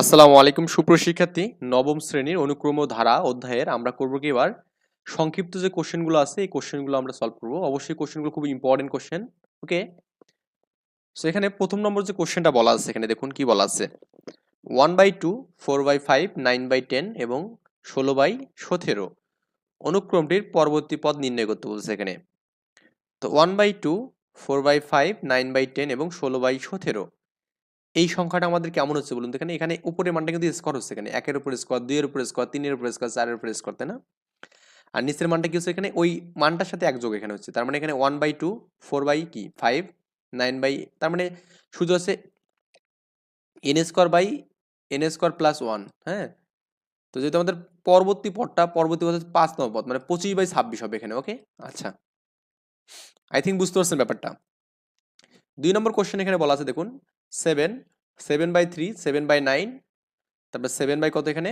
আসসালামু আলাইকুম সুপ্রশিক্ষার্থী নবম শ্রেণির অনুক্রম ধারা অধ্যায়ের আমরা করব কি এবার? সংক্ষিপ্ত যে কোশ্চেনগুলো আছে, এই কোশ্চেনগুলো আমরা সলভ করব। অবশ্যই কোশ্চেনগুলো খুব ইম্পর্টেন্ট কোশ্চেন ওকে সো এখানে প্রথম নম্বর যে কোশ্চেনটা বলা আছে, এখানে দেখুন কি বলা আছে। One by two four by five nine by ten এবং ষোলো বাই সতেরো। অনুক্রমটির পরবর্তী পদ নির্ণয় করতে বলছে এখানে। তো one by two four by five nine by ten এবং ষোলো বাই সতেরো। এই সংখ্যাটা আমাদের কেমন হচ্ছে বলুন? এখানে এখানে উপরের মানটা কিন্তু স্কোয়ার হচ্ছে এখানে। একের উপর স্কোয়ার দুইয়ের উপরে স্কোয়ার তিনের উপরে স্কোয়ার চারের উপরে স্কোয়ার তাই না? আর নিচের মানটা কি হচ্ছে এখানে? ওই মানটার সাথে এক যোগ এখানে হচ্ছে। তার মানে এখানে one by two four by কি? ফাইভ নাইন বাই তার মানে শুধু হচ্ছে N square by N square plus one হ্যাঁ? তো যেহেতু আমাদের পরবর্তী পদটা, পরবর্তী পদ পাঁচ নম্বর পদ মানে পঁচিশ বাই ছাব্বিশ হবে এখানে ওকে আচ্ছা। আই থিঙ্ক বুঝতে পারছেন ব্যাপারটা। দুই নম্বর কোশ্চেন এখানে বলা আছে, দেখুন seven seven by three seven by nine তারপর সেভেন বাই কত এখানে?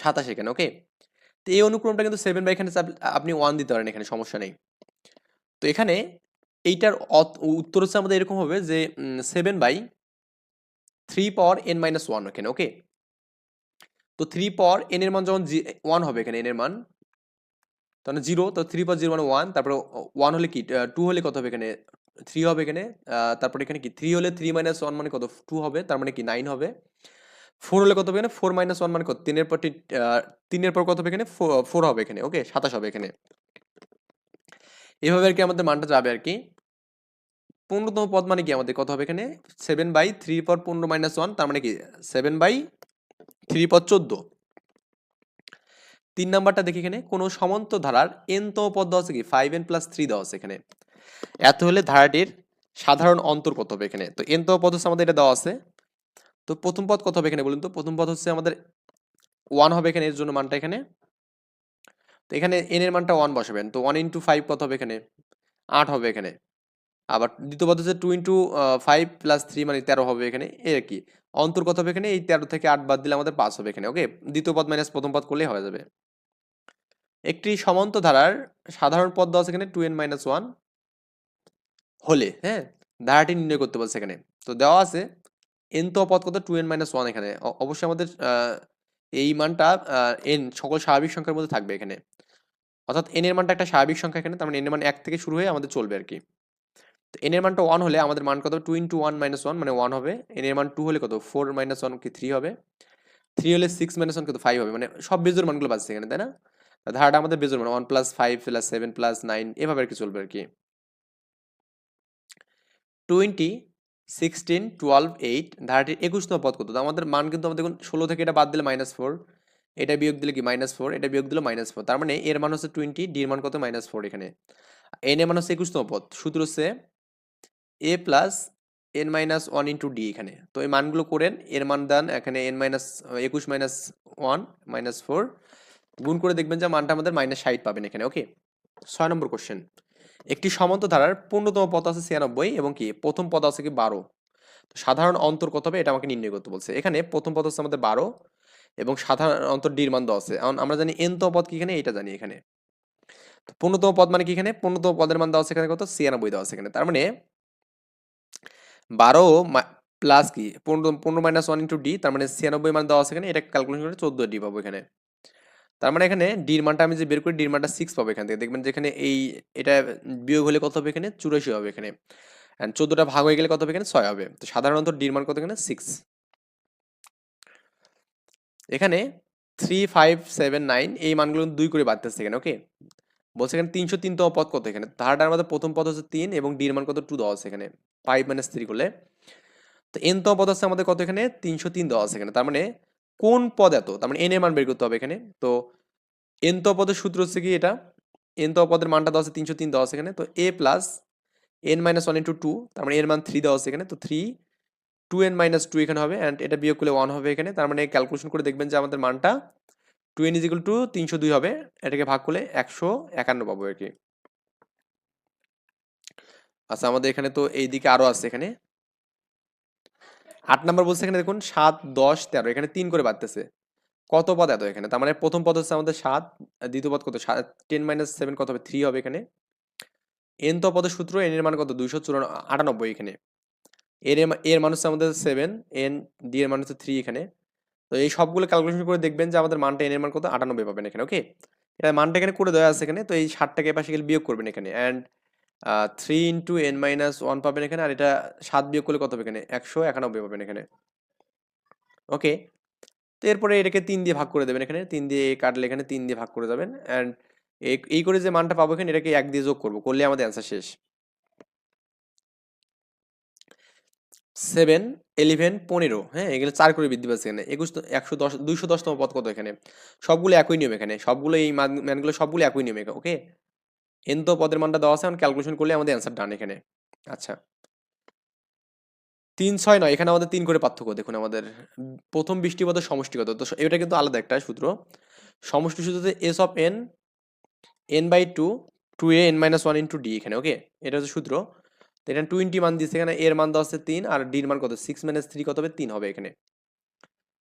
সাতাশ এখানে ওকে তো এই অনুক্রমটা কিন্তু সেভেন বাই এখানে আপনি ওয়ান দিতে পারেন, এখানে সমস্যা নেই। তো এখানে এইটার উত্তর হচ্ছে আমাদের এরকম হবে যে seven by three power N minus one এখানে ওকে তো থ্রি পাওয়ার এন এর মান যখন ওয়ান হবে এখানে এন এর মান তাহলে জিরো, তো থ্রি পাওয়ার জিরো মানে ওয়ান তারপরে ওয়ান হলে কি? টু হলে কত হবে এখানে? থ্রি হবে এখানে তারপরে এখানে কি? থ্রি হলে থ্রি মাইনাস ওয়ান মানে কত? টু হবে, তার মানে কি? নাইন হবে। ফোর হলে কত হবে এখানে? ফোর মাইনাস ওয়ান মানে কত? তিনের পর তিনের পর কত হবে এখানে? ফোর হবে এখানে ওকে সাতাশ হবে এখানে। এভাবে আর কি আমাদের মানটা যাবে আর কি। পনেরোতম পদ মানে কি আমাদের? কত হবে এখানে? সেভেন বাই থ্রি পর পনেরো মাইনাস ওয়ান তার মানে কি? সেভেন বাই থ্রি পর চোদ্দ। তিন নাম্বারটা দেখি এখানে। কোনো সমান্ত ধারার এন তম পদ দেওয়া আছে কি? ফাইভ এন প্লাস থ্রি দেওয়া আছে এখানে। এত হলে ধারাটির সাধারণ অন্তর কত হবে এখানে? তো এন তম পদ হচ্ছে আমাদের এটা দেওয়া আছে। তো প্রথম পদ কত হবে এখানে বলুন তো? প্রথম পদ হচ্ছে আমাদের ওয়ান হবে এখানে, এর জন্য মানটা এখানে। তো এখানে এন এর মানটা ওয়ান বসাবেন। তো ওয়ান ইন্টু ফাইভ কত হবে এখানে? আট হবে এখানে। আবার দ্বিতীয় পদ হচ্ছে two into five plus three মানে তেরো হবে এখানে। এ আর কি? অন্তর কত হবে এখানে, এই তেরো থেকে আট বাদ দিলে আমাদের পাঁচ হবে এখানে ওকে দ্বিতীয় পদ মাইনাস প্রথম পদ করলেই হয়ে যাবে। একটি সমান্ত ধারার সাধারণ পদ দেওয়া আছে এখানে টু এন মাইনাস ওয়ান হলে হ্যাঁ? ধারাটি নির্ণয় করতে বলছে এখানে। তো দেওয়া আছে এন তো পদ কত? টু এন মাইনাস ওয়ান এখানে। অবশ্যই আমাদের এই মানটা এন সকল স্বাভাবিক সংখ্যার মধ্যে থাকবে এখানে। অর্থাৎ এন এর মানটা একটা স্বাভাবিক সংখ্যা এখানে, তার মানে এন এর মান এক থেকে শুরু হয়ে আমাদের চলবে আর কি। তো এন এর মানটা ওয়ান হলে আমাদের মান কত? Two into one minus one মানে ওয়ান হবে। এন এর মান টু হলে কত? ফোর মাইনাস ওয়ান কি থ্রি হবে। থ্রি হলে সিক্স মাইনাস ওয়ান কত ফাইভ হবে। মানে সব বেজোর মানগুলো বাজছে এখানে, তাই না? ধারাটা আমাদের বেজোর মান one plus five plus seven plus nine এভাবে আর কি চলবে আর কি। টোয়েন্টি সিক্সটিন টুয়েলভ এইট ধারাটির একুশতম পদ কত? আমাদের মান কিন্তু আমাদের দেখুন ষোলো থেকে এটা বাদ দিলে মাইনাস ফোর এটা বিয়োগ দিলে কি মাইনাস ফোর এটা বিয়োগ দিলে মাইনাস ফোর তার মানে এর মান হচ্ছে টোয়েন্টি ডির মান কত? মাইনাস ফোর এখানে। এন এর মান হচ্ছে একুশতম পদ। সূত্র হচ্ছে A plus N minus one into D এখানে। তো এই মানগুলো করেন, এর মান দেন, এখানে এন মাইনাস একুশ মাইনাস ওয়ান মাইনাস ফোর গুণ করে দেখবেন যে মানটা আমাদের মাইনাস ষাট পাবেন এখানে ওকে ছয় নম্বর কোশ্চেন একটি সমান্ত ধারার পূর্ণতম পদ আছে ছিয়ানব্বই এবং কি? প্রথম পদ আছে কি? বারো। তো সাধারণ অন্তর কত হবে? এটা আমাকে নির্ণয় করতে বলছে। এখানে প্রথম পদ হচ্ছে আমাদের বারো এবং সাধারণ অন্তর ডির মান আছে। এখন আমরা জানি এন তম পদ কি এখানে? এটা জানি এখানে। পূর্ণতম পদ মানে কি এখানে? পূর্ণতম পদের মান দেওয়া আছে এখানে কত? ছিয়ানব্বই দেওয়া আছে এখানে। তার মানে বারো প্লাস কি? পনেরো পনেরো মাইনাস ওয়ান ইন্টু ডি তার মানে ছিয়ানব্বই মান দেওয়া আছে এখানে, এটা ক্যালকুলেশন করে চোদ্দ ডি পাবো এখানে। তার মানে এখানে ডির মানটা আমি যে বের করি ডির মানটা সিক্স পাবো এখান থেকে। দেখবেন যেখানে এই, এটা বিয়োগ হলে কত হবে এখানে? চুরাশি হবে এখানে। অ্যান্ড চোদ্দোটা ভাগ হয়ে গেলে কত হবে এখানে? ছয় হবে। তো সাধারণত ডির মান কত এখানে? সিক্স এখানে থ্রি ফাইভ সেভেন নাইন এই মানগুলো দুই করে বাড়তেছে এখানে ওকে বলছে এখানে তিনশো তিনতম পদ কত এখানে? ধারাটার মধ্যে প্রথম পদ হচ্ছে তিন এবং ডির মান কত? টু দেওয়া আছে এখানে। ফাইভ মাইনাস থ্রি করলে। তো এন তম পদ আছে আমাদের কত এখানে? তিনশো তিন দেওয়া আছে এখানে। তার মানে কোন পদ এত? তার মানে এন এর মান বের করতে হবে এখানে। তো এন তম পদের সূত্র হচ্ছে কি এটা? এন তম পদের মানটা দেওয়া আছে তিনশো তিন দেওয়া আছে এখানে। তো A plus N minus one into two তার মানে এর মান থ্রি দেওয়া আছে এখানে। তো three two N minus two এখানে হবে অ্যান্ড এটা বিয়োগ করলে ওয়ান হবে এখানে। তার মানে ক্যালকুলেশন করে দেখবেন যে আমাদের মানটা টু এন ইজিক্যাল টু তিনশো দুই হবে। এটাকে ভাগ করলে একশো একান্ন পাবো আর কি। আচ্ছা আমাদের এখানে তো এইদিকে আরও আছে এখানে। আট নাম্বার বলছে এখানে দেখুন, সাত, দশ, তেরো, এখানে তিন করে বাড়তেছে। কত পদ এত এখানে? তার মানে প্রথম পদ হচ্ছে আমাদের সাত দ্বিতীয় পদ কত? সাত টেন মাইনাস সেভেন কত হবে? থ্রি হবে এখানে। এন তো পদের সূত্র এন এর মান কত? দুইশো চুরান, আটানব্বই এখানে। এর এর মান হচ্ছে আমাদের সেভেন এন ডি এর মান হচ্ছে থ্রি এখানে। তো এই সবগুলো ক্যালকুলেশন করে দেখবেন যে আমাদের মানটা এনের মান কত? আটানব্বই পাবেন এখানে ওকে এটা মানটা এখানে করে দেওয়া আছে এখানে, তো এই ষাটটাকে পাশে গেলে বিয়োগ করবেন এখানে। And three into N minus one পাবেন এখানে, আর এটা সাত বিয়োগ করলে কত হবে এখানে? একশো একানব্বই পাবেন এখানে। ওকে তো এরপরে এটাকে তিন দিয়ে ভাগ করে দেবেন এখানে। তিন দিয়ে কাটলে এখানে তিন দিয়ে ভাগ করে যাবেন। অ্যান্ড এই করে যে মানটা পাবো এখানে, এটাকে এক দিয়ে যোগ করব। করলে আমাদের অ্যান্সার শেষ। সেভেন, ইলেভেন, পনেরো হ্যাঁ এগুলো চার করে বৃদ্ধি পাচ্ছে এখানে। একুশ, একশো দশ, দুইশো দশতম পদ কত এখানে? সবগুলো একই নিয়ম এখানে। সবগুলো এই ম্যানগুলো সবগুলো একই নিয়ম এখানে ওকে এন তো পদের মানটা দেওয়া আছে ক্যালকুলেশন করলে আমাদের অ্যান্সার ডান এখানে। আচ্ছা। তিন, ছয়, নয়, এখানে আমাদের তিন করে পার্থক্য, দেখুন আমাদের প্রথম বৃষ্টি পদের সমষ্টিগত তো এটা কিন্তু আলাদা একটা সূত্র। সমষ্টি সূত্রতে S of N N by two two A N minus one into D এখানে ওকে এটা হচ্ছে সূত্র। তো এখানে টোয়েন্টি মান দিচ্ছে এখানে এর মান দেওয়া হচ্ছে তিন আর ডির মান কত? সিক্স মাইনাস থ্রি কত হবে? তিন হবে এখানে।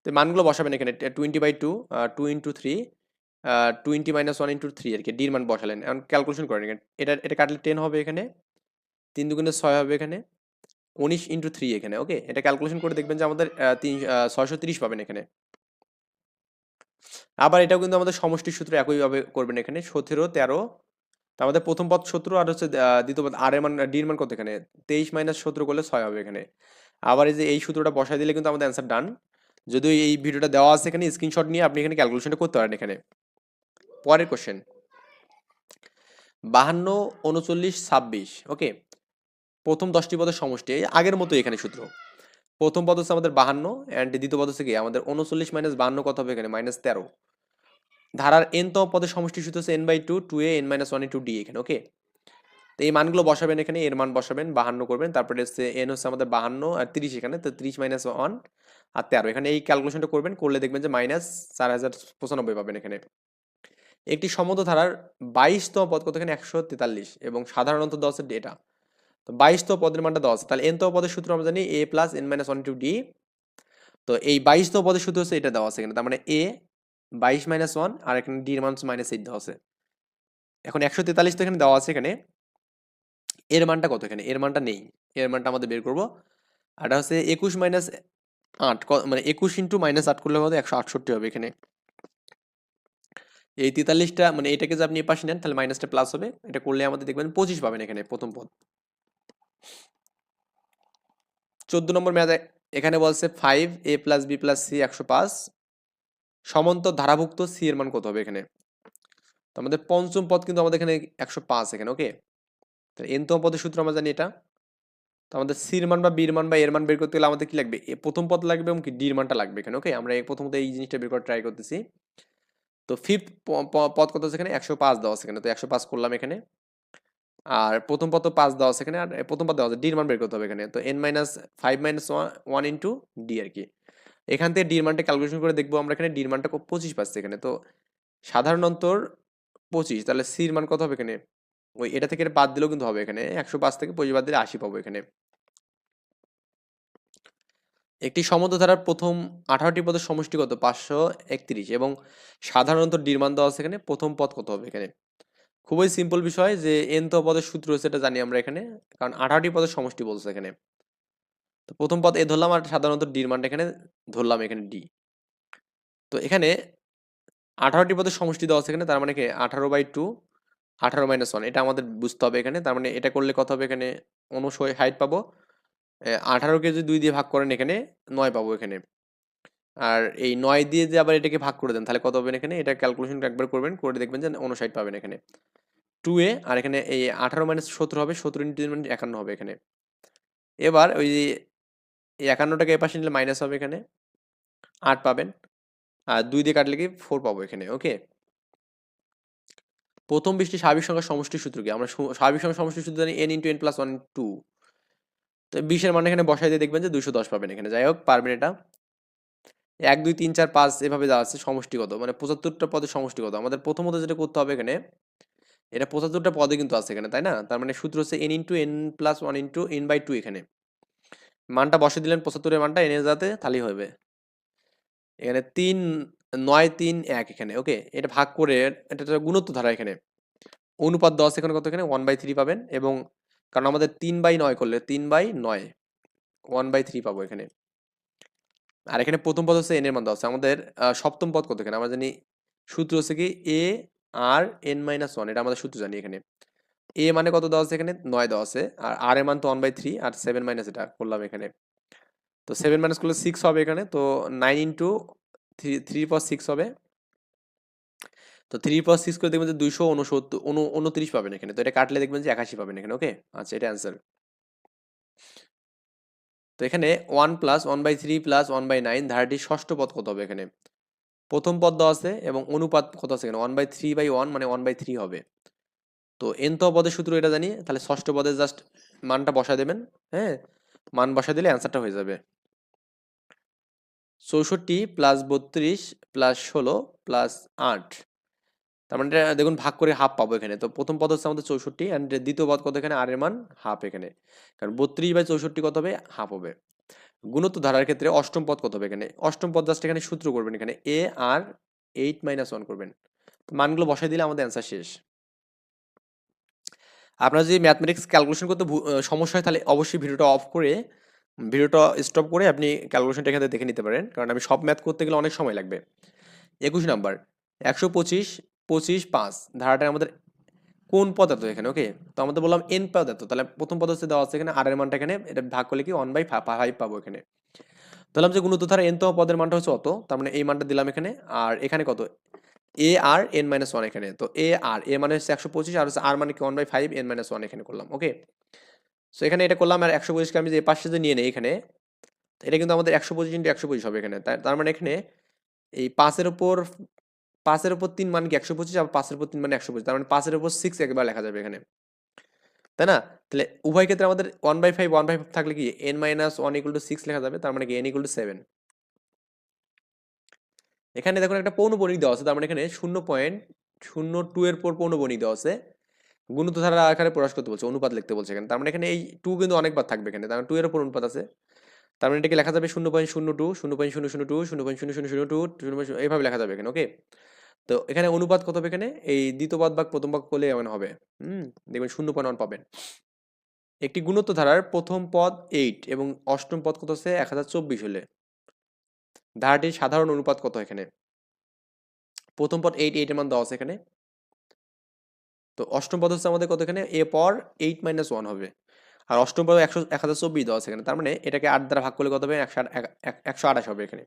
তো মানগুলো বসাবেন এখানে twenty by two two into three twenty minus one into three আর কি। ডির মান বসালেন। এখন ক্যালকুলেশন করেন এখানে। এটা এটা কাটলে টেন হবে এখানে, তিন দুগুণে ছয় হবে এখানে, উনিশ ইন্টু থ্রি এখানে ওকে এটা ক্যালকুলেশন করে দেখবেন যে আমাদের তিন ছয়শো তিরিশ পাবেন এখানে। আবার এটাও কিন্তু আমাদের সমষ্টির সূত্র একইভাবে করবেন এখানে, সতেরো, তেরো তো আমাদের প্রথম পদ সতেরো আর হচ্ছে দ্বিতীয় পদ আর এর মান ডির মান কত এখানে? তেইশ মাইনাস সতেরো করলে ছয় হবে এখানে। আবার এই যে এই সূত্রটা বসাই দিলে কিন্তু আমাদের অ্যান্সার ডান যদিও এই ভিডিওটা দেওয়া আছে এখানে স্ক্রিনশট নিয়ে আপনি এখানে ক্যালকুলেশনটা করতে পারেন এখানে। পরের কোশ্চেন বাহান্ন, উনচল্লিশ, ছাব্বিশ ওকে প্রথম দশটি পদের সমষ্টি, এই আগের মতো এখানে সূত্র। প্রথম পদ হচ্ছে আমাদের বাহান্ন অ্যান্ড দ্বিতীয় পদ হচ্ছে কি? আমাদের উনচল্লিশ মাইনাস বাহান্ন কত হবে এখানে? মাইনাস তেরো। ধারার এন তম পদের সমষ্টি সূত্র হচ্ছে N by two two A N minus one two D এখানে ওকে তো এই মানগুলো বসাবেন এখানে, এর মান বসাবেন, বাহান্ন করবেন, তারপরে হচ্ছে এন হচ্ছে আমাদের বাহান্ন আর তিরিশ এখানে, তো তিরিশ মাইনাস ওয়ান আর তেরো। এখানে এই ক্যালকুলেশনটা করবেন, করলে দেখবেন যে মাইনাস চার হাজার পঁচানব্বই পাবেন এখানে। একটি সমুদ্র ধারার বাইশতম পদ কত এখানে? একশো তেতাল্লিশ এবং সাধারণত আছে ডেটা তো বাইশতম পদের মানটা আছে তাহলে এনতম পদের সূত্র আমরা জানি A plus N minus one two D তো এই বাইশতম পদের সূত্র হচ্ছে এটা দেওয়া আছে এখানে, তার মানে এ বাইশ মাইনাস ওয়ান আর এখানে ডির মান মাইনাস এইট দেওয়া আছে। এখন একশো তেতাল্লিশ তো এখানে দেওয়া আছে এখানে। এর মানটা কত এখানে? এর মানটা নেই। এর মানটা আমাদের বের করব। আর এটা হচ্ছে একুশ মাইনাস আট মানে একুশ ইন্টু মাইনাস আট করলে কত একশো আটষট্টি হবে এখানে। এই তেতাল্লিশটা মানে এটাকে যে আপনি পাশে নেন, তাহলে মাইনাসটা প্লাস হবে। এটা করলে আমাদের দেখবেন পঁচিশ পাবেন এখানে প্রথম পদ। চোদ্দ নম্বর ম্যাথ এখানে বলছে five A plus B plus C একশো পাঁচ। সমান্তর ধারাভুক্ত সি এর মান কত হবে এখানে? তো আমাদের পঞ্চম পদ কিন্তু আমাদের এখানে একশো পাঁচ এখানে ওকে তাহলে এনতম পদের সূত্র আমরা জানি এটা। তো আমাদের সির মান বা বির মান বা এর মান বের করতে গেলে আমাদের কি লাগবে? এ প্রথম পদ লাগবে এবং কি ডির মানটা লাগবে এখানে ওকে আমরা প্রথমত এই জিনিসটা বের করার ট্রাই করতেছি। তো ফিফথ পদ কত এখানে? একশো পাঁচ দেওয়া এখানে, তো একশো পাঁচ করলাম এখানে। আর প্রথম পদ তো পাঁচ দেওয়া এখানে, আর প্রথম পদ দেওয়া আছে ডির মান বের করতে হবে এখানে। তো N minus five minus one into D আর কি। এখান থেকে ডির মানটা ক্যালকুলেশন করে দেখব আমরা এখানে ডির মানটা পঁচিশ পাচ্ছি এখানে। তো সাধারণ অন্তর পঁচিশ, তাহলে সির মান কত হবে এখানে? ওই এটা থেকে বাদ দিলেও কিন্তু হবে এখানে। একশো পাঁচ থেকে পঁচিশ বাদ দিলে আশি পাবো এখানে। একটি সমুদ্রধারার প্রথম আঠারোটি পদের সমষ্টি কত? পাঁচশো একত্রিশ। এবং সাধারণত ডির মান দেওয়া আছে এখানে, প্রথম পদ কত হবে এখানে? খুবই সিম্পল বিষয় যে এন তো পদের সূত্র হচ্ছে এটা জানি আমরা এখানে, কারণ আঠারোটি পদের সমষ্টি বলছে এখানে। তো প্রথম পদ এ ধরলাম আর সাধারণত ডির মানটা এখানে ধরলাম, এখানে ডি। তো এখানে আঠারোটি পদের সমষ্টি দেওয়া আছে এখানে, তার মানে কি আঠারো বাই টু, আঠারো মাইনাস ওয়ান, এটা আমাদের বুঝতে হবে এখানে, তার মানে এটা করলে কত হবে এখানে? অনুশয় হাইট পাবো। আঠারোকে যদি দুই দিয়ে ভাগ করেন এখানে নয় পাবো এখানে। আর এই নয় দিয়ে যে আবার এটাকে ভাগ করে দেন, তাহলে কত হবে এখানে? এটা ক্যালকুলেশন একবার করবেন, করে দেখবেন যে উনষাট পাবেন এখানে। টু এ, আর এখানে এই আঠারো মাইনাস সতেরো হবে, সতেরো ইন্টু মানে একান্ন হবে এখানে। এবার ওই এই একান্নটাকে এপাশে নিলে মাইনাস হবে এখানে? আট পাবেন। আর দুই দিয়ে কাটলে কি? ফোর পাবো এখানে ওকে প্রথম বৃষ্টি স্বাভাবিক সংখ্যার সমষ্টির সূত্র কি? আমরা স্বাভাবিক সংখ্যার সমষ্টির সূত্র জানি n into n plus one two তো বিশের মানে এখানে বসাই দিয়ে দেখবেন যে দুইশো দশ পাবেন এখানে। যাই হোক, পারবেন এটা। এক, দুই, তিন, চার, পাঁচ এভাবে দেওয়া আছে সমষ্টিগত। মানে পঁচাত্তরটা পদের সমষ্টিগত। আমাদের প্রথমত যেটা করতে হবে এখানে, এটা পঁচাত্তরটা পদে কিন্তু আছে এখানে, তাই না? তার মানে সূত্র হচ্ছে n into n plus one into n by two এখানে। মানটা বসে দিলেন পঁচাত্তরের মানটা এনে যাতে তাহলেই হবে। এখানে তিন, নয়, তিন, এক এখানে, ওকে? এটা ভাগ করে এটা গুণত্ব ধারা এখানে। অনুপাত দশ এখানে কত এখানে? ওয়ান বাই থ্রি পাবেন এবং কারণ আমাদের তিন বাই নয় করলে তিন বাই নয় ওয়ান বাই থ্রি পাবো এখানে। আর এখানে প্রথম পদ হচ্ছে এন এর মান আছে। আমাদের সপ্তম পদ কত এখানে? আমরা জানি সূত্র হচ্ছে কি a r n minus one এটা আমাদের সূত্র জানি এখানে। এ মানে কত দেওয়া আছে এখানে? নয় দেওয়া আছে। আর আর এর মান তো ওয়ান বাই থ্রি আর সেভেন মাইনাস এটা করলাম এখানে। তো সেভেন মাইনাস করলে সিক্স হবে এখানে। তো নাইন ইন্টু থ্রি থ্রি পর সিক্স হবে। তো থ্রি পর সিক্স করে দেখবেন যে দুইশো উনসত্তর উন উনত্রিশ পাবেন এখানে। তো এটা কাটলে দেখবেন যে একাশি পাবেন এখানে ওকে আচ্ছা এটা অ্যান্সার তো এখানে one plus one by three plus one by nine ধারাটির ষষ্ঠ পদ কত হবে এখানে? প্রথম পদ দেওয়া আছে এবং অনুপাত কত আছে এখানে? One by three by one মানে ওয়ান বাই থ্রি হবে। তো এনত পদের সূত্র এটা জানি, তাহলে ষষ্ঠ পদে জাস্ট মানটা বসায় দেবেন হ্যাঁ? মান বসায় দিলে অ্যান্সারটা হয়ে যাবে। চৌষট্টি প্লাস বত্রিশ প্লাস ষোলো প্লাস আট। তার মানে দেখুন ভাগ করে হাফ পাবো এখানে। তো প্রথম পদ হচ্ছে আমাদের চৌষট্টি অ্যান্ড দ্বিতীয় পদ কত এখানে? আর এর মান হাফ এখানে। কারণ বত্রিশ বাই চৌষট্টি কত হবে? হাফ হবে। গুণত্ব ধারার ক্ষেত্রে অষ্টম পদ কত হবে এখানে? অষ্টম পদ জাস্ট এখানে সূত্র করবেন এখানে। A r eight minus one করবেন। মানগুলো বসাই দিলে আমাদের অ্যান্সার শেষ। আপনারা যদি ম্যাথমেটিক্স ক্যালকুলেশন করতে সমস্যা হয়, তাহলে অবশ্যই ভিডিওটা অফ করে ভিডিওটা স্টপ করে আপনি ক্যালকুলেশনটা এখান দেখে নিতে পারেন। কারণ আমি সব ম্যাথ করতে গেলে অনেক সময় লাগবে। একুশ নাম্বার একশো পঁচিশ পঁচিশ পাঁচ, ধারাটা আমাদের কোন পদার্থ এখানে ওকে তো আমাদের বললাম এন পদার্থ, তাহলে প্রথম পদার্থ দেওয়া আছে এখানে আর এর মানটা এখানে, এটা ভাগ করলে কি ওয়ান বাই ফাইভ পাবো এখানে। ধরলাম যে গুণিত ধারা এনতম পদের মানটা হচ্ছে অত, তার মানে এই মানটা দিলাম এখানে, আর এখানে কত? A r n minus one এখানে। তো এ আর এ মানে হচ্ছে একশো পঁচিশ, আর হচ্ছে আর মানে কি? One by five n minus one এখানে করলাম ওকে সো এখানে এটা করলাম, আর একশো পঁচিশকে আমি যে পাশে যদি নিয়ে নেই এখানে এটা কিন্তু আমাদের একশো পঁচিশ ইন্টু একশো পঁচিশ হবে এখানে। তার মানে এখানে এই পাঁচের ওপর পাঁচের ওপর তিন মান কি একশো পঁচিশ, আর পাঁচের ওপর তিন মানে একশো পঁচিশ, তার মানে পাঁচের ওপর সিক্স একবার লেখা যাবে এখানে। তাই না? তাহলে উভয় ক্ষেত্রে আমাদের one by five one by five থাকলে কি n minus one equal to six লেখা যাবে, তার মানে কি এন ইকুয়াল টু সেভেন এখানে দেখুন একটা পৌনবণিক দেওয়া আছে, তার মানে এখানে শূন্য পয়েন্ট শূন্য টু এর পর পৌনবণিক দেওয়া আছে। গুণিত ধারা এখানে প্রকাশ করতে বলছে, অনুপাত লিখতে বলছে এখানে। তার মানে এখানে এই টু কিন্তু অনেকবার থাকবে এখানে, তার মানে টু এর উপর অনুপাত আছে। তার মানে এটাকে লেখা যাবে শূন্য পয়েন্ট শূন্য টু শূন্য পয়েন্ট শূন্য শূন্য টু শূন্য পয়েন্ট শূন্য শূন্য শূন্য টু শূন্য পয়েন্ট এইভাবে লেখা যাবে এখানে ওকে তো এখানে অনুপাত কত হবে এখানে? এই দ্বিতীয় পদ ভাগ প্রথম ভাগ করলে এমন হবে। হুম, দেখবেন শূন্য পয়েন্ট ওয়ান পাবেন। একটি গুণত্ব ধারার প্রথম পদ এইট এবং অষ্টম পদ কত আছে? এক হাজার চব্বিশ হলে। ধারাটির সাধারণ অনুপাত কত এখানে? প্রথম পদ এইট এইটের মান আছে এখানে। তো অষ্টম পদ হচ্ছে আমাদের কত এখানে? এ পর এইট মাইনাস ওয়ান হবে। আর অষ্টম পদ একশো এক হাজার চব্বিশ দেওয়া আছে এখানে। তার মানে এটাকে আট দ্বারা ভাগ করলে কত হবে? একশো একশো আঠাশ হবে এখানে।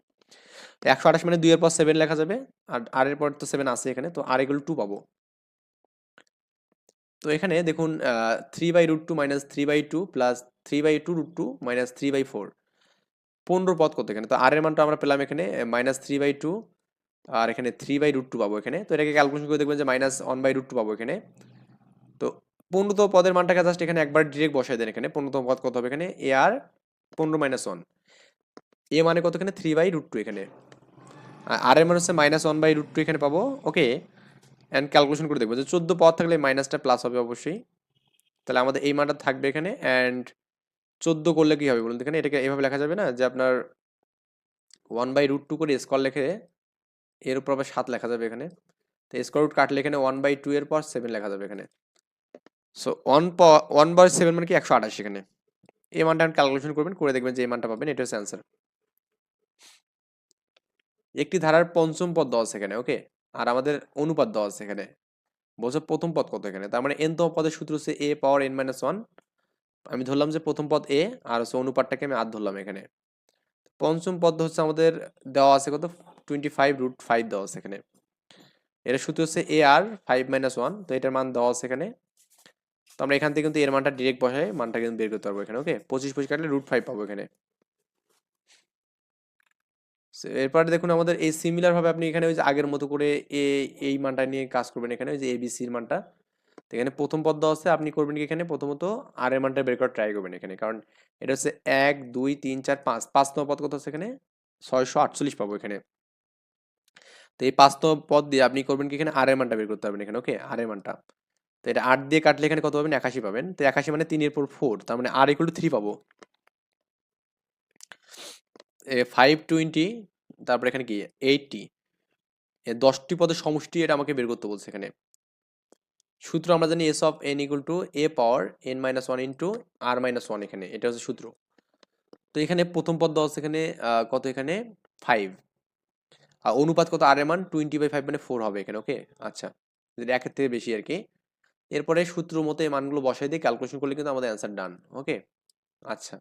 তো একশো আঠাশ মানে দুইয়ের পর সেভেন লেখা যাবে। আর আর এর পর তো সেভেন আছে এখানে। তো আর এগুলো টু পাবো। তো এখানে দেখুন three by root two minus three by two plus three by two root two minus three by four পনেরো পদ কত এখানে। তো আর এর মানটা আমরা পেলাম এখানে মাইনাস থ্রি বাই টু আর এখানে থ্রি বাই রুট টু পাবো এখানে। তো এটাকে ক্যালকুলেশন করে দেখবেন যে minus one by root two পাবো এখানে। তো পনেরোতম পদের মানটাকে জাস্ট এখানে একবার ডিরেক্ট বসাই দেন এখানে। পনেরোতম পদ কত হবে এখানে? এ আর পনেরো মাইনাস ওয়ান এ মানে কত এখানে? থ্রি বাই রুট টু এখানে। আর এর মানে হচ্ছে minus one by root two এখানে পাবো। ওকে অ্যান্ড ক্যালকুলেশন করে দেখব যে চোদ্দ পদ থাকলে মাইনাসটা প্লাস হবে অবশ্যই। তাহলে আমাদের এই মানটা থাকবে এখানে অ্যান্ড চোদ্দ করলে কি হবে বলুন? এখানে এটাকে এভাবে লেখা যাবে না? যে আপনার ওয়ান বাই রুট টু করে স্কোয়ার লেখে এর উপর আবার সাত লেখা যাবে এখানে। তো স্কোয়ার রুট কাটলে এখানে ওয়ান বাই টু এর পর সেভেন লেখা যাবে এখানে। So one one by seven মানে কি? একশো আঠাশ এখানে। এই মানটা আপনি ক্যালকুলেশন করবেন, করে দেখবেন যে এই মানটা পাবেন, এটা হচ্ছে অ্যান্সার একটি ধারার পঞ্চম পদ দেওয়া আছে এখানে ওকে আর আমাদের অনুপাত দেওয়া আছে এখানে। বলছে প্রথম পদ কত এখানে? তার মানে এনতম পদের সূত্র হচ্ছে a power n minus one আমি ধরলাম যে, প্রথম পদ এ আর হচ্ছে অনুপাতটাকে আমি আর ধরলাম এখানে। পঞ্চম পদ হচ্ছে আমাদের দেওয়া আছে কত? টোয়েন্টি ফাইভ রুট ফাইভ দেওয়া আছে এখানে। এর সূত্র হচ্ছে a r five minus one তো এটার মান দেওয়া আছে এখানে। তো আমরা এখান থেকে কিন্তু এর মানটা ডিরেক্ট বসাই মানটা কিন্তু বের করতে পারব এখানে ওকে পঁচিশ পঁচিশ কাটলে রুট ফাইভ পাবো এখানে। এরপরে দেখুন আমাদের এই সিমিলার ভাবে আপনি এখানে ওই যে আগের মতো করে এ এই মানটা নিয়ে কাজ করবেন এখানে, ওই যে এবিসির মানটা। তো এখানে প্রথম পদ দেওয়া আছে, আপনি করবেন কি এখানে? প্রথমত আর এর মানটা বের করার ট্রাই করবেন এখানে। কারণ এটা হচ্ছে এক, দুই, তিন, চার, পাঁচ। পাঁচ নম্বর পদ কত হচ্ছে এখানে? ছয়শো আটচল্লিশ পাবো এখানে। তো এই পাঁচ নম্বর পদ দিয়ে আপনি করবেন কি এখানে? আর এর মানটা বের করতে পারবেন এখানে। ওকে? আর এর মানটা। তো এটা আট দিয়ে কাটলে এখানে কত পাবেন? একাশি পাবেন। তো একাশি মানে তিনের পর ফোর তার মানে আর ইকুয়াল টু থ্রি পাবো। ফাইভ টোয়েন্টি তারপরে এখানে কি? এইটটি দশটি পদের সমষ্টি এটা আমাকে বের করতে বলছে এখানে। সূত্র আমরা জানি S of n equal to a power n minus one into r minus one এখানে, এটা হচ্ছে সূত্র। তো এখানে প্রথম পদ আছে এখানে কত এখানে? ফাইভ আর অনুপাত কত? আর এর মান টোয়েন্টি বাই ফাইভ মানে ফোর হবে এখানে ওকে আচ্ছা যদি একের থেকে বেশি আর কি। এরপরে সূত্র মতো এই মানগুলো বসাই দিয়ে ক্যালকুলেশন করলে কিন্তু আমাদের অ্যান্সার ডান ওকে আচ্ছা।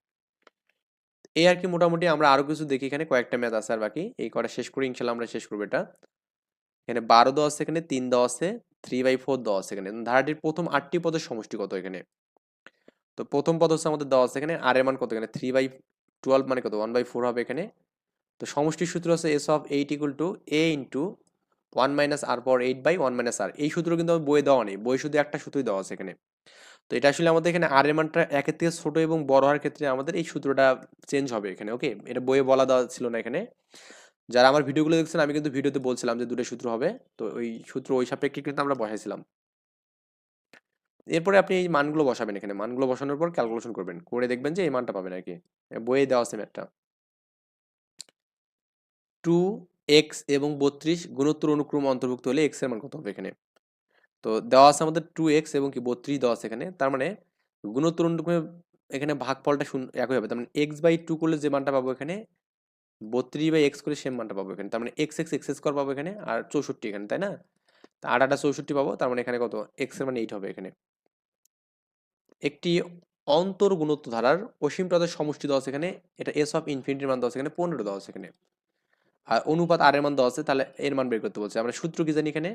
এই আর কি মোটামুটি আমরা আরও কিছু দেখি এখানে, কয়েকটা ম্যাথ আছে আর বাকি। এই কটা শেষ করে, ইনশাল্লাহ আমরা শেষ করব এটা। এখানে বারো আছে, এখানে তিন দেওয়া আছে থ্রি বাই ফোর দেওয়া আছে এখানে। ধারাটির প্রথম আটটি পদের সমষ্টি কত এখানে? তো প্রথম পদ হচ্ছে আমাদের দেওয়া আছে এখানে। আর এর মান কত এখানে? থ্রি বাই টুয়েলভ মানে কত? ওয়ান বাই ফোর হবে এখানে। তো সমষ্টির সূত্র হচ্ছে S of eight equal to a into one minus r পর eight by one minus r এই সূত্র কিন্তু বইয়ে দেওয়া নেই। বই শুধু একটা সূত্রই দেওয়া আছে এখানে। তো এটা আসলে আমাদের এখানে আর এর মানটা একের থেকে ছোট এবং বড় হওয়ার ক্ষেত্রে আমাদের এই সূত্রটা চেঞ্জ হবে এখানে ওকে এটা বইয়ে বলা দেওয়া ছিল না এখানে। যারা আমার ভিডিওগুলো দেখছেন, আমি কিন্তু ভিডিওতে বলছিলাম যে দুটো সূত্র হবে। তো ওই সূত্র, ওই সাপেক্ষে কিন্তু আমরা বসাইছিলাম। এরপরে আপনি এই মানগুলো বসাবেন এখানে। মানগুলো বসানোর পর ক্যালকুলেশন করবেন। করে দেখবেন যে এই মানটা পাবেন আর কি বইয়ে দেওয়া আছে ম্যাথটা টু এক্স এবং বত্রিশ গুণোত্তর অনুক্রম অন্তর্ভুক্ত হলে এক্সের মান কত হবে এখানে? তো দেওয়া আছে আমাদের টু এক্স এবং কি বত্রিশ দেওয়া আছে এখানে। তার মানে গুণোত্তর অনুক্রমে এখানে ভাগফলটা শূন্য, একই হবে। তার মানে এক্স বাই টু করলে যে মানটা পাবো এখানে বত্রিশ বাই এক্স করে সেম মানটা পাবো এখানে। তার মানে এক্স এক্স এক্স স্কোয়ার পাবো এখানে আর চৌষট্টি এখানে, তাই না? তা আট চৌষট্টি পাবো, তার মানে এখানে কত? এক্সের মানে এইট হবে এখানে। একটি অন্তর গুণত্ব ধারার অসীম পদের সমষ্টি দেওয়া আছে এখানে, এটা এস অফ ইনফিনিটির মান দেওয়া আছে এখানে, পনেরো দেওয়া আছে এখানে। আর অনুপাত আর এর মান দেওয়া আছে, তাহলে এর মান বের করতে বলছে। আমরা সূত্র কি জানি এখানে?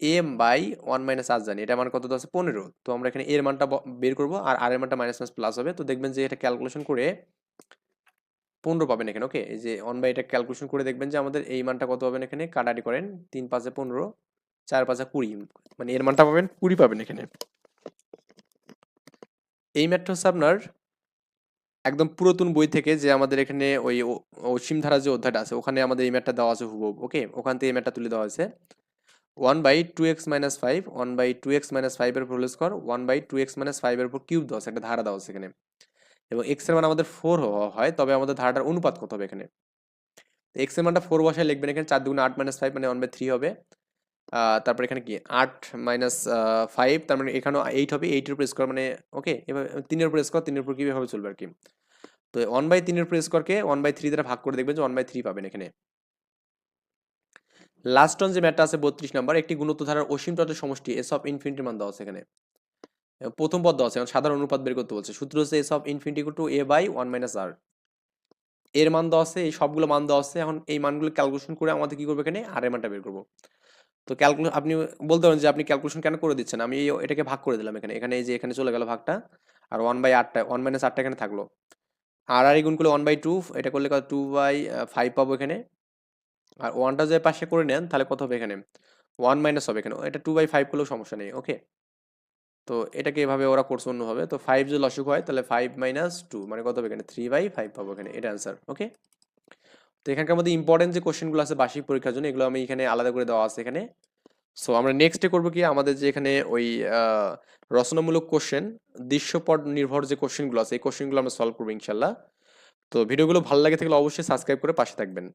M by one minus r জানি, এটা মান কত দেওয়া আছে পনেরো। তো আমরা এখানে এর মানটা বের করব, আর আর এর মানটা মাইনাস মাইনাস প্লাস হবে। তো দেখবেন যে এটা ক্যালকুলেশন করে পনেরো পাবেন এখানে ওকে এই যে ওয়ান বাই এটা ক্যালকুলেশন করে দেখবেন যে আমাদের এই মানটা কত পাবেন এখানে? কাটারি করেন, তিন পাঁচে পনেরো, চার পাঁচে কুড়ি মানে এর মানটা পাবেন কুড়ি পাবেন এখানে। এই ম্যাথটা হচ্ছে আপনার একদম পুরাতন বই থেকে যে আমাদের এখানে ওই ও- অসীম ধারা যে অধ্যায়টা আছে, ওখানে আমাদের এই ম্যাথটা দেওয়া আছে হুবহু ওকে ওখান থেকে এই ম্যাথটা তুলে দেওয়া হয়েছে। One by two x minus five one by two x minus ফাইভের উপর whole square one by two x minus ফাইভের উপর কিউব দেওয়া আছে, একটা ধারা দেওয়া আছে এখানে। এবং এক্সের মান আমাদের ফোর হয়, তবে আমাদের ধারাটার অনুপাত কত হবে এখানে? এক্সের মানটা ফোর বসায় লিখবেন এখানে, চার দুগুণ আট মাইনাস ফাইভ মানে ওয়ান বাই থ্রি হবে। তারপর এখানে কি? আট মাইনাস ফাইভ তার মানে এখানেও এইট হবে এইটের উপর স্কোয়ার মানে ওকে এবার তিনের উপর স্কোয়ার তিনের উপর কীভাবে চলবে আর কি? তো ওয়ান বাই তিনের উপর স্কোয়ারকে ওয়ান বাই থ্রি দ্বারা ভাগ করে দেখবেন যে ওয়ান বাই থ্রি পাবেন এখানে। লাস্ট অন যে ম্যাটটা আছে, বত্রিশ নাম্বার একটি গুণত্ব ধারার অসীম তটের সমষ্টি এস অফ ইনফিনিটির মান দেওয়া আছে এখানে। প্রথম পদ আছে সাধারণ অনুপাত বের করতে বলছে। সূত্র হচ্ছে S of infinity to a by one minus r এর মান দেওয়া আছে, এই সবগুলো মান দেওয়া আছে, এখন এই মানগুলো ক্যালকুলেশন করে আমাদের কি করব এখানে? আর এর মানটা বের করব। তো ক্যালকুলেশন আপনি বলতে পারেন যে আপনি ক্যালকুলেশন কেন করে দিচ্ছেন? আমি এটাকে ভাগ করে দিলাম এখানে। এখানে এই যে এখানে চলে গেল ভাগটা, আর ওয়ান বাই আটটা ওয়ান মাইনাস আটটা এখানে থাকল। আর আর গুণ করলে ওয়ান বাই টু এটা করলে কত? টু বাই ফাইভ পাবো এখানে। আর ওয়ানটা যদি পাশে করে নেন, তাহলে কত হবে এখানে? ওয়ান মাইনাস হবে এখানে। এটা টু বাই ফাইভ করলেও সমস্যা নেই ওকে তো এটাকে এভাবে ওরা করছে অন্যভাবে। তো ফাইভ যদি লসুক হয়, তাহলে ফাইভ মাইনাস টু মানে কত হবে এখানে? থ্রি বাই ফাইভ পাবো এখানে, এটা অ্যান্সার ওকে তো এখানকার মধ্যে ইম্পর্টেন্ট যে কোশ্চেনগুলো আছে বার্ষিক পরীক্ষার জন্য, এগুলো আমি এখানে আলাদা করে দেওয়া আছে এখানে। সো আমরা নেক্সটে করব কি? আমাদের যে এখানে ওই রচনামূলক কোশ্চেন দৃশ্যপট নির্ভর যে কোশ্চেনগুলো আছে, এই কোশ্চেনগুলো আমরা সলভ করব ইনশাল্লাহ। তো ভিডিওগুলো ভালো লাগে থাকলে অবশ্যই সাবস্ক্রাইব করে পাশে থাকবেন।